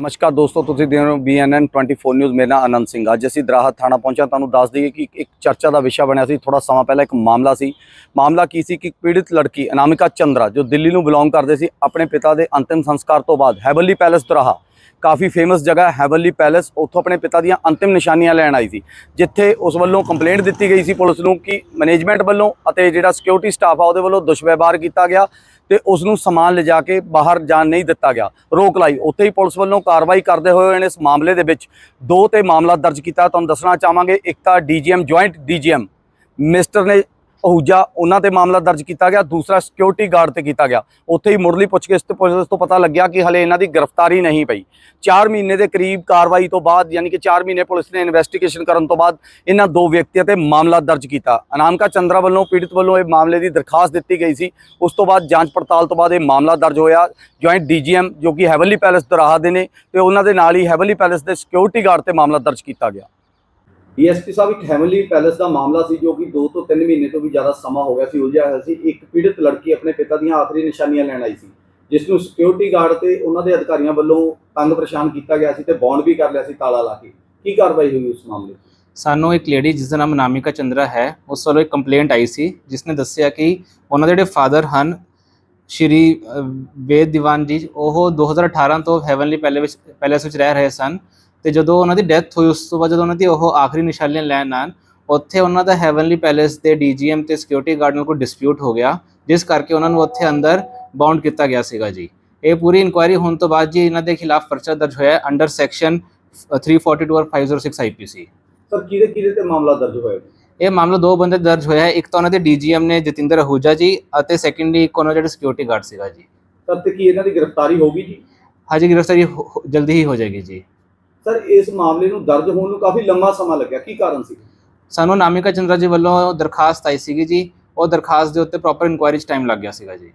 ਨਮਸਕਾਰ ਦੋਸਤੋ, ਤੁਸੀਂ ਦੇਖ ਰਹੇ ਹੋ BNN 24 ਨਿਊਜ਼ ਮੇਰਾ ਨਾਮ ਅਨੰਦ ਸਿੰਘ ਅੱਜ ਅਸੀਂ ਦਰਾਹਾ ਥਾਣਾ ਪਹੁੰਚਿਆ ਤੁਹਾਨੂੰ ਦੱਸ ਦਈਏ ਕਿ ਇੱਕ ਚਰਚਾ ਦਾ ਵਿਸ਼ਾ ਬਣਿਆ ਸੀ। ਥੋੜਾ ਸਮਾਂ ਪਹਿਲਾਂ ਇੱਕ ਮਾਮਲਾ ਸੀ। ਮਾਮਲਾ ਕੀ ਸੀ ਕਿ ਇੱਕ ਪੀੜਿਤ ਲੜਕੀ, ਅਨਾਮਿਕਾ ਚੰਦਰਾ, ਜੋ ਦਿੱਲੀ ਨੂੰ ਬਿਲੋਂਗ ਕਰਦੇ ਸੀ, ਆਪਣੇ ਪਿਤਾ ਦੇ ਅੰਤਿਮ ਸੰਸਕਾਰ ਤੋਂ ਬਾਅਦ ਹੈਵਲੀ ਪੈਲੇਸ ਦਰਾਹਾ। ਕਾਫੀ ਫੇਮਸ ਜਗ੍ਹਾ ਹੈਵਲੀ ਪੈਲੇਸ ਉੱਥੋਂ ਆਪਣੇ ਪਿਤਾ ਦੀਆਂ ਅੰਤਿਮ ਨਿਸ਼ਾਨੀਆਂ ਲੈਣ ਆਈ ਸੀ। ਜਿੱਥੇ ਉਸ ਵੱਲੋਂ ਕੰਪਲੇਂਟ ਦਿੱਤੀ ਗਈ ਸੀ ਪੁਲਿਸ ਨੂੰ ਕਿ ਮੈਨੇਜਮੈਂਟ ਵੱਲੋਂ ਅਤੇ ਜਿਹੜਾ ਸਿਕਿਉਰਿਟੀ ਸਟਾਫ ਆ, ਉਹਦੇ ਵੱਲੋਂ ਦੁਸ਼ਵਿਵਹਾਰ ਕੀਤਾ ਗਿਆ। ਤੇ ਉਸ ਨੂੰ ਸਮਾਨ ਲਿਜਾ ਕੇ ਬਾਹਰ ਜਾਣ ਨਹੀਂ ਦਿੱਤਾ ਗਿਆ। ਰੋਕ ਲਾਈ। ਉੱਥੇ ਹੀ ਪੁਲਿਸ ਵੱਲੋਂ ਕਾਰਵਾਈ ਕਰਦੇ ਹੋਏ ਇਹਨੇ ਇਸ ਮਾਮਲੇ ਦੇ ਵਿੱਚ ਦੋ ਤੇ ਮਾਮਲਾ ਦਰਜ ਕੀਤਾ। ਤੁਹਾਨੂੰ ਦੱਸਣਾ ਚਾਹਾਂਗੇ, ਇੱਕ ਤਾਂ ਡੀਜੀਐਮ ਜੁਆਇੰਟ ਡੀਜੀਐਮ ਮਿਸਟਰ ਨੇ ਅਹੂਜਾ, ਉਹਨਾਂ ਤੇ ਮਾਮਲਾ ਦਰਜ ਕੀਤਾ ਗਿਆ, ਦੂਸਰਾ ਸਿਕਿਉਰਿਟੀ ਗਾਰਡ ਤੇ ਕੀਤਾ ਗਿਆ। ਉੱਥੇ ਹੀ ਮੁਰਲੀ ਪੁੱਛਗਿੱਛ ਤੇ ਪੁਲਿਸ ਤੋਂ ਪਤਾ ਲੱਗਿਆ ਕਿ ਹਲੇ ਇਹਨਾਂ ਦੀ ਗ੍ਰਿਫਤਾਰੀ ਨਹੀਂ ਪਈ। 4 ਮਹੀਨੇ ਦੇ ਕਰੀਬ ਕਾਰਵਾਈ ਤੋਂ ਬਾਅਦ, ਯਾਨੀ ਕਿ 4 ਮਹੀਨੇ ਪੁਲਿਸ ਨੇ ਇਨਵੈਸਟੀਗੇਸ਼ਨ ਕਰਨ ਤੋਂ ਬਾਅਦ ਇਹਨਾਂ ਦੋ ਵਿਅਕਤੀਆਂ ਤੇ ਮਾਮਲਾ ਦਰਜ ਕੀਤਾ। ਅਨਾਮਕਾ ਚੰਦਰਾ ਵੱਲੋਂ, ਪੀੜਤ ਵੱਲੋਂ ਇਹ ਮਾਮਲੇ ਦੀ ਦਰਖਾਸਤ ਦਿੱਤੀ ਗਈ ਸੀ। ਉਸ ਤੋਂ ਬਾਅਦ ਜਾਂਚ ਪੜਤਾਲ ਤੋਂ ਬਾਅਦ ਇਹ ਮਾਮਲਾ ਦਰਜ ਹੋਇਆ। ਜੁਆਇੰਟ ਡੀਜੀਐਮ ਜੋ ਕਿ ਹੈਵਨਲੀ ਪੈਲੇਸ ਦਰਾਹਾ ਦੇ ਨੇ, ਤੇ ਉਹਨਾਂ ਦੇ ਨਾਲ ਹੀ ਹੈਵਨਲੀ ਪੈਲੇਸ ਦੇ ਸਿਕਿਉਰਿਟੀ ਗਾਰਡ ਤੇ ਮਾਮਲਾ ਦਰਜ ਕੀਤਾ ਗਿਆ। ਡੀਐਸਪੀ ਸਾਹਿਬ, ਇੱਕ ਹੈਵਨਲੀ ਪੈਲੇਸ ਦਾ ਮਾਮਲਾ ਸੀ ਜੋ ਕਿ 2 ਤੋਂ 3 ਮਹੀਨੇ ਤੋਂ ਵੀ ਜ਼ਿਆਦਾ ਸਮਾਂ ਹੋ ਗਿਆ ਸੀ, ਉਲਝਿਆ ਹੋਇਆ ਸੀ। ਇੱਕ ਪੀੜਤ ਲੜਕੀ ਆਪਣੇ ਪਿਤਾ ਦੀਆਂ ਆਖਰੀ ਨਿਸ਼ਾਨੀਆਂ ਲੈਣ ਆਈ ਸੀ, ਜਿਸ ਨੂੰ ਸਿਕਿਉਰਿਟੀ ਗਾਰਡ ਤੇ ਉਹਨਾਂ ਦੇ ਅਧਿਕਾਰੀਆਂ ਵੱਲੋਂ ਤੰਗ ਪਰੇਸ਼ਾਨ ਕੀਤਾ ਗਿਆ ਸੀ ਤੇ ਬੌਂਡ ਵੀ ਕਰ ਲਿਆ ਸੀ ਤਾਲਾ ਲਾ ਕੇ। ਕੀ ਕਾਰਵਾਈ ਹੋਈ ਉਸ ਮਾਮਲੇ 'ਚ ਸਾਨੂੰ ਇੱਕ ਲੇਡੀ ਜਿਸ ਦਾ ਨਾਮ ਨਾਮਿਕਾ ਚੰਦਰਾ ਹੈ, ਉਸ ਵੱਲੋਂ ਇੱਕ ਕੰਪਲੇਂਟ ਆਈ ਸੀ, ਜਿਸ ਨੇ ਦੱਸਿਆ ਕਿ ਉਹਨਾਂ ਦੇ ਜਿਹੜੇ ਫਾਦਰ ਹਨ, ਸ਼੍ਰੀ ਵੇਦ ਦੀਵਾਨ ਜੀ, ਉਹ 2018 ਤੋਂ ਹੈਵਨਲੀ ਪੈਲੇ ਪੈਲੇਸ ਵਿੱਚ ਰਹਿ ਰਹੇ ਸਨ। ਤੇ ਜਦੋਂ ਉਹਨਾਂ ਦੀ ਡੈਥ ਹੋਈ ਉਸ ਤੋਂ ਬਾਅਦ ਜਦੋਂ ਉਹਨਾਂ ਦੀ ਉਹ ਆਖਰੀ ਨਿਸ਼ਾਨੀਆਂ ਲੈਣ ਆਨ ਉੱਥੇ ਉਹਨਾਂ ਦਾ ਹੈਵਨਲੀ ਪੈਲੇਸ ਦੇ ਡੀਜੀਐਮ ਤੇ ਸਿਕਿਉਰਿਟੀ ਗਾਰਡ ਨਾਲ ਕੋਈ ਡਿਸਪਿਊਟ ਹੋ ਗਿਆ ਜਿਸ ਕਰਕੇ ਉਹਨਾਂ ਨੂੰ ਉੱਥੇ ਅੰਦਰ ਬਾਉਂਡ ਕੀਤਾ ਗਿਆ ਸੀਗਾ ਜੀ। ਇਹ ਪੂਰੀ ਇਨਕੁਆਇਰੀ ਹੋਣ ਤੋਂ ਬਾਅਦ ਜੀ ਇਹਨਾਂ ਦੇ ਖਿਲਾਫ ਪਰਚਾ ਦਰਜ ਹੋਇਆ ਹੈ ਅੰਡਰ ਸੈਕਸ਼ਨ 342 ਔਰ 506 ਆਈਪੀਸੀ ਸਰ ਕਿਹਦੇ ਕਿਹਦੇ ਤੇ ਮਾਮਲਾ ਦਰਜ ਹੋਇਆ? ਇਹ ਮਾਮਲਾ ਦੋ ਬੰਦੇ ਦਰਜ ਹੋਇਆ ਹੈ ਇੱਕ ਤਾਂ ਉਹਨਾਂ ਦੇ ਡੀਜੀਐਮ ਨੇ ਜਤਿੰਦਰ ਅਹੂਜਾ ਜੀ ਅਤੇ ਸੈਕੰਡਲੀ ਇੱਕ ਉਹਨਾਂ ਜਿਹੜਾ ਸਿਕਿਉਰਿਟੀ ਗਾਰਡ ਸੀਗਾ ਜੀ। ਸਰ ਤੇ ਕੀ ਇਹਨਾਂ ਦੀ ਗ੍ਰਿਫਤਾਰੀ ਹੋਗੀ ਜੀ? ਹਾਜੀ ਗ੍ਰਿਫਤਾਰੀ ਜਲਦੀ ਹੀ ਹੋ ਜਾਏਗੀ ਜੀ। ਸਰ, ਇਸ ਮਾਮਲੇ ਨੂੰ ਦਰਜ ਹੋਣ ਨੂੰ ਕਾਫੀ ਲੰਮਾ ਸਮਾਂ ਲੱਗਿਆ। ਕੀ ਕਾਰਨ ਸੀ? ਸਾਨੂੰ ਨਾਮਿਕਾ ਚੰਦਰਾ ਜੀ ਵੱਲੋਂ ਦਰਖਾਸਤ ਆਈ ਸੀਗੀ ਜੀ। ਉਹ ਦਰਖਾਸਤ ਦੇ ਉੱਤੇ ਪ੍ਰੋਪਰ ਇਨਕੁਆਇਰੀ 'ਚ ਟਾਈਮ ਲੱਗ ਗਿਆ ਸੀਗਾ ਜੀ।